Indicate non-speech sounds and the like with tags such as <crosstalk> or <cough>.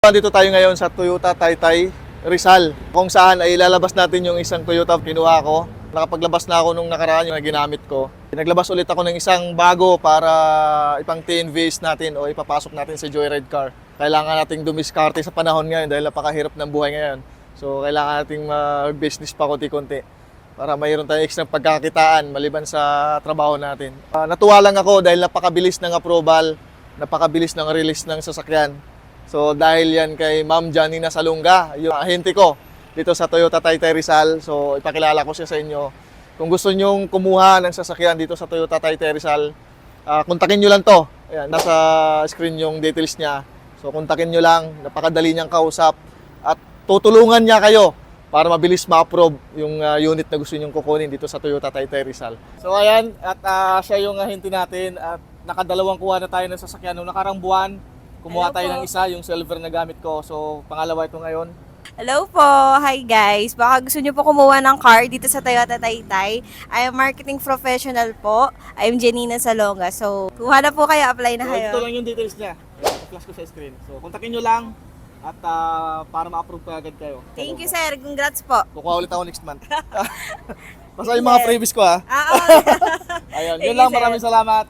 Dito tayo ngayon sa Toyota Taytay Rizal kung saan ay ilalabas natin yung isang Toyota kinuha ko. Nakapaglabas na ako nung nakaraan yung ginamit ko. Naglabas ulit ako ng isang bago para ipang TNVs natin o ipapasok natin sa Joyride car. Kailangan nating dumiskarte sa panahon ngayon dahil napakahirap ng buhay ngayon. So kailangan nating mag-business pa konti-konti para mayroon tayong extra pagkakakitaan maliban sa trabaho natin. Ah, natuwa lang ako dahil napakabilis ng approval, napakabilis ng release ng sasakyan. So dahil yan kay Ma'am Janina Salunga, yung ahente ko dito sa Toyota Taytay Rizal. So ipakilala ko siya sa inyo. Kung gusto nyong kumuha ng sasakyan dito sa Toyota Taytay Rizal, ah, kontakin nyo lang to. Ayan, nasa screen yung details niya. So kontakin nyo lang, napakadali niyang kausap at tutulungan niya kayo para mabilis ma-approve yung ah, unit na gusto nyong kukunin dito sa Toyota Taytay Rizal. So ayan, at ah, siya yung ahente natin at nakadalawang kuha na tayo ng sasakyan noong nakarang buwan. Kumuha Hello tayo po. ng isa, yung silver na gamit ko. So pangalawa ito ngayon. Hello po! Hi guys! Baka gusto niyo po kumuha ng car dito sa Toyota Taytay. I am marketing professional po. I am Janina Salonga. So, kuha na po kayo, apply na So, ito kayo. lang yung details niya. Flash ko sa screen. So kontakin nyo lang at ah, para ma-approve ka agad kayo. Thank you sir. Congrats po. Kukuha ulit ako next month. <laughs> <laughs> Basta yung mga Yes. freebies ko ha. Ah, okay. <laughs> Ayun, Thank yun lang. sir. Maraming salamat.